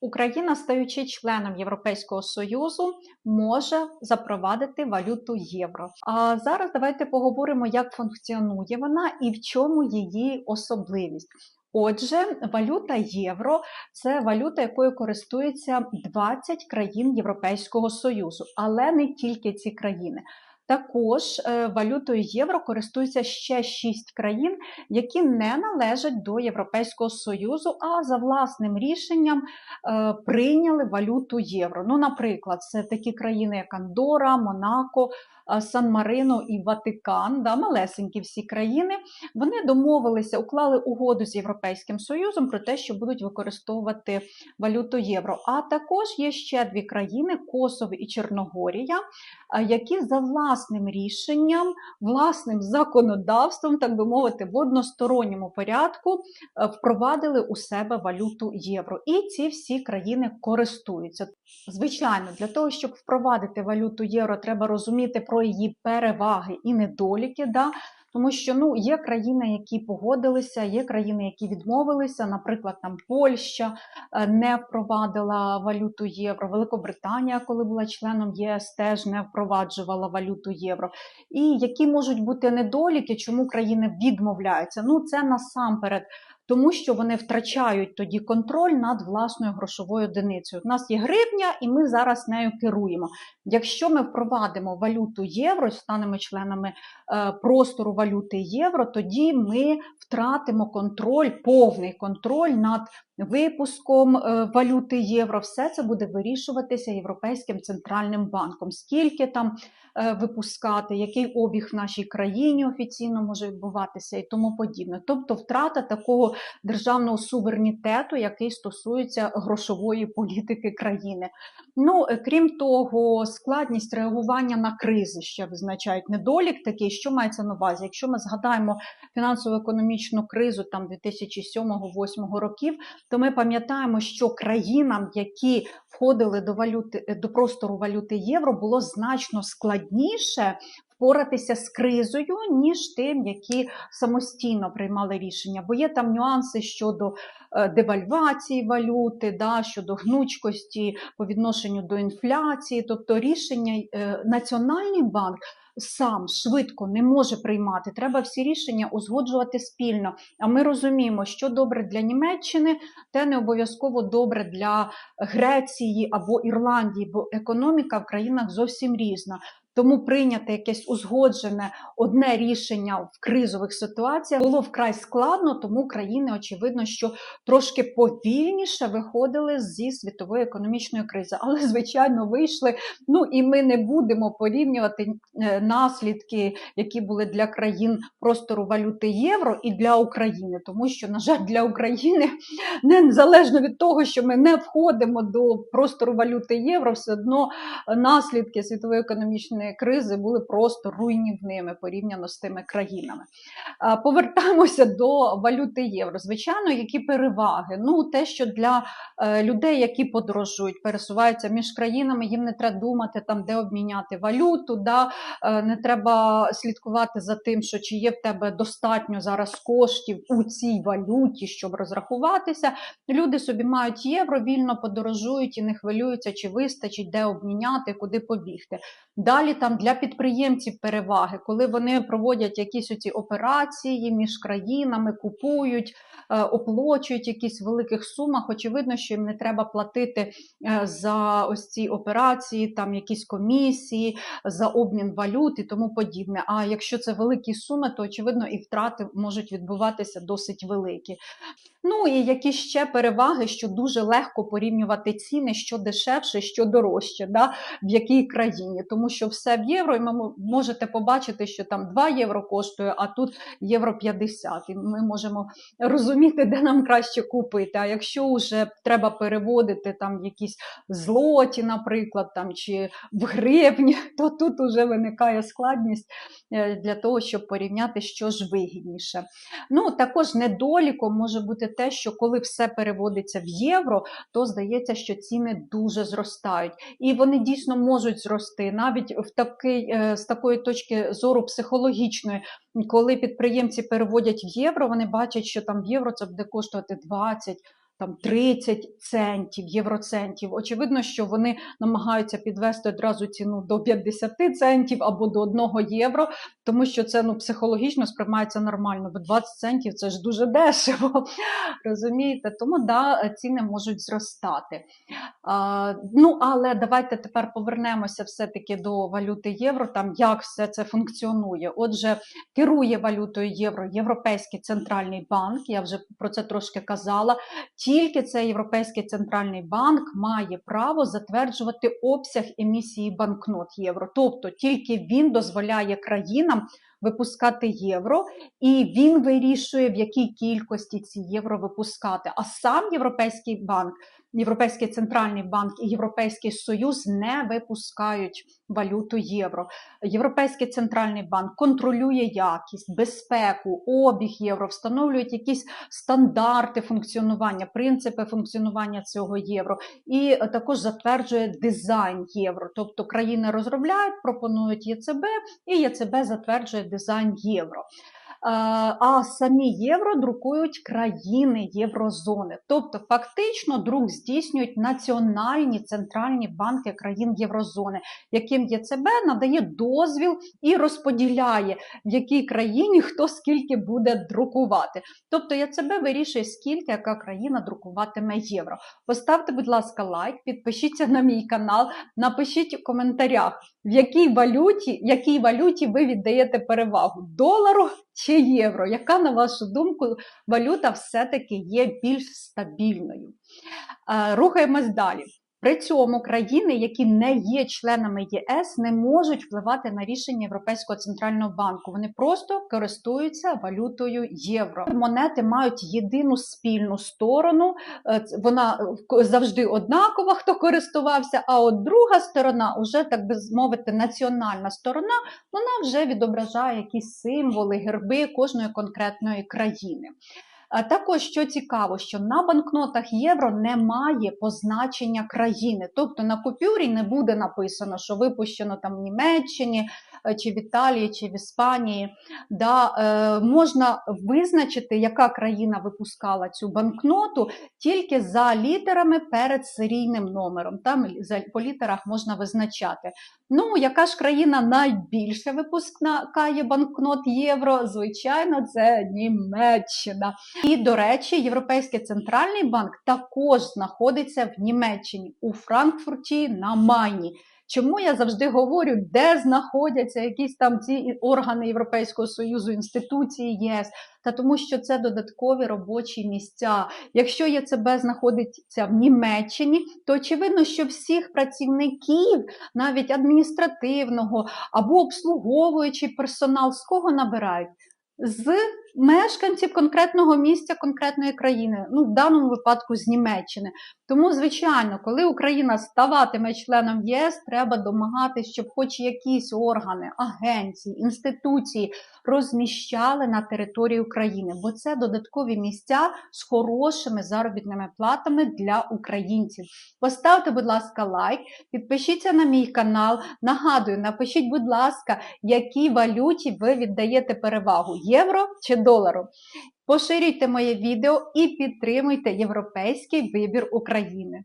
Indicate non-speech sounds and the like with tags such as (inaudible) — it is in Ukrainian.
Україна, стаючи членом Європейського Союзу, може запровадити валюту євро. А зараз давайте поговоримо, як функціонує вона і в чому її особливість. Отже, валюта євро це валюта, якою користуються 20 країн Європейського Союзу, але не тільки ці країни. Також е, валютою євро користуються ще шість країн, які не належать до Європейського Союзу, а за власним рішенням е, прийняли валюту євро. Ну, наприклад, це такі країни, як Андора, Монако, Сан-Марино і Ватикан, да, малесенькі всі країни. Вони домовилися, уклали угоду з Європейським Союзом про те, що будуть використовувати валюту євро. А також є ще дві країни Косово і Чорногорія, які за власним власним рішенням, власним законодавством, так би мовити, в односторонньому порядку е, впровадили у себе валюту євро. І ці всі країни користуються. Звичайно, для того, щоб впровадити валюту євро, треба розуміти про її переваги і недоліки. Да? Тому що ну є країни, які погодилися, є країни, які відмовилися. Наприклад, там Польща е, не впровадила валюту євро, Великобританія, коли була членом ЄС, теж не впроваджувала валюту євро. І які можуть бути недоліки, чому країни відмовляються? Ну це насамперед тому що вони втрачають тоді контроль над власною грошовою одиницею. У нас є гривня, і ми зараз нею керуємо. Якщо ми впровадимо валюту євро, станемо членами е, простору валюти євро, тоді ми втратимо контроль, повний контроль над випуском е, валюти євро. Все це буде вирішуватися Європейським центральним банком. Скільки там е, випускати, який обіг в нашій країні офіційно може відбуватися і тому подібне. Тобто втрата такого державного суверенітету, який стосується грошової політики країни. Ну, е, крім того, складність реагування на кризи ще визначають недолік такий, що мається на увазі. Якщо ми згадаємо фінансово-економічну кризу там 2007-2008 років, то ми пам'ятаємо, що країнам, які входили до валюти до простору валюти євро, було значно складніше впоратися з кризою, ніж тим, які самостійно приймали рішення. Бо є там нюанси щодо е, девальвації валюти, да, щодо гнучкості по відношенню до інфляції, тобто рішення е, Національний банк. Сам швидко не може приймати, треба всі рішення узгоджувати спільно. А ми розуміємо, що добре для Німеччини, те не обов'язково добре для Греції або Ірландії, бо економіка в країнах зовсім різна. Тому прийняти якесь узгоджене одне рішення в кризових ситуаціях було вкрай складно, тому країни, очевидно, що трошки повільніше виходили зі світової економічної кризи. Але, звичайно, вийшли. Ну і ми не будемо порівнювати е, наслідки, які були для країн простору валюти євро і для України, тому що, на жаль, для України незалежно від того, що ми не входимо до простору валюти євро, все одно наслідки світової економічної кризи були просто руйнівними порівняно з тими країнами. Повертаємося до валюти євро. Звичайно, які переваги? Ну, те, що для е, людей, які подорожують, пересуваються між країнами, їм не треба думати, там, де обміняти валюту, да? Е, не треба слідкувати за тим, що чи є в тебе достатньо зараз коштів у цій валюті, щоб розрахуватися. Люди собі мають євро, вільно подорожують і не хвилюються, чи вистачить, де обміняти, куди побігти. Далі там для підприємців переваги, коли вони проводять якісь оці операції між країнами, купують, е, оплачують якісь великих сумах. Очевидно, що їм не треба платити е, за ось ці операції, там якісь комісії, за обмін валют і тому подібне. А якщо це великі суми, то очевидно і втрати можуть відбуватися досить великі. Ну і які ще переваги, що дуже легко порівнювати ціни, що дешевше, що дорожче, да, в якій країні, тому що все в євро, і ви можете побачити, що там 2 євро коштує, а тут євро 50. І ми можемо розуміти, де нам краще купити. А якщо вже треба переводити там якісь злоті, наприклад, там чи в гривні, (laughs) то тут вже виникає складність е, для того, щоб порівняти, що ж вигідніше. Ну, також недоліком може бути те, що коли все переводиться в євро, то здається, що ціни дуже зростають. І вони дійсно можуть зрости навіть в такий, е, з такої точки зору психологічної, коли підприємці переводять в євро, вони бачать, що там євро це буде коштувати 20. Там 30 центів, євроцентів. Очевидно, що вони намагаються підвести одразу ціну до 50 центів або до 1 євро, тому що це ну, психологічно сприймається нормально, бо 20 центів це ж дуже дешево. (laughs) Розумієте? Тому да, ціни можуть зростати. А, ну, але давайте тепер повернемося все-таки до валюти євро, там як все це функціонує. Отже, керує валютою євро Європейський центральний банк, я вже про це трошки казала. Тільки цей Європейський центральний банк має право затверджувати обсяг емісії банкнот євро. Тобто тільки він дозволяє країнам випускати євро, і він вирішує, в якій кількості ці євро випускати. А сам Європейський банк, Європейський центральний банк і Європейський Союз не випускають валюту євро. Європейський центральний банк контролює якість, безпеку, обіг євро, встановлюють якісь стандарти функціонування, принципи функціонування цього євро, і також затверджує дизайн євро. Тобто країни розробляють, пропонують ЄЦБ, і ЄЦБ затверджує дизайн євро. А самі євро друкують країни Єврозони. Тобто, фактично, друк здійснюють національні центральні банки країн Єврозони, яким ЄЦБ надає дозвіл і розподіляє, в якій країні хто скільки буде друкувати. Тобто ЄЦБ вирішує, скільки яка країна друкуватиме євро. Поставте, будь ласка, лайк, підпишіться на мій канал, напишіть у коментарях, в якій валюті, якій валюті ви віддаєте перевагу долару чи євро. Яка, на вашу думку, валюта все-таки є більш стабільною? Рухаємось далі. При цьому країни, які не є членами ЄС, не можуть впливати на рішення Європейського центрального банку. Вони просто користуються валютою євро. Монети мають єдину спільну сторону. Е, вона завжди однакова, хто користувався. А от друга сторона, уже так би мовити, національна сторона, вона вже відображає якісь символи, герби кожної конкретної країни. Також що цікаво, що на банкнотах євро немає позначення країни, тобто на купюрі не буде написано, що випущено там в Німеччині е, чи в Італії, чи в Іспанії. Да, е, Можна визначити, яка країна випускала цю банкноту тільки за літерами перед серійним номером. Там по літерах можна визначати. Ну, яка ж країна найбільше випускає банкнот євро? Звичайно, це Німеччина. І, до речі, Європейський центральний банк також знаходиться в Німеччині у Франкфурті на Майні. Чому я завжди говорю, де знаходяться якісь там ці органи Європейського союзу, інституції ЄС? Та тому, що це додаткові робочі місця. Якщо ЄЦБ знаходиться в Німеччині, то очевидно, що всіх працівників, навіть адміністративного або обслуговуючий персонал, з кого набирають? З мешканців конкретного місця конкретної країни, ну в даному випадку з Німеччини. Тому, звичайно, коли Україна ставатиме членом ЄС, треба домагатися, щоб хоч якісь органи, агенції, інституції розміщали на території України, бо це додаткові місця з хорошими заробітними платами для українців. Поставте, будь ласка, лайк, підпишіться на мій канал. Нагадую, напишіть, будь ласка, якій валюті ви віддаєте перевагу євро чи долару. Поширюйте моє відео і підтримуйте європейський вибір України.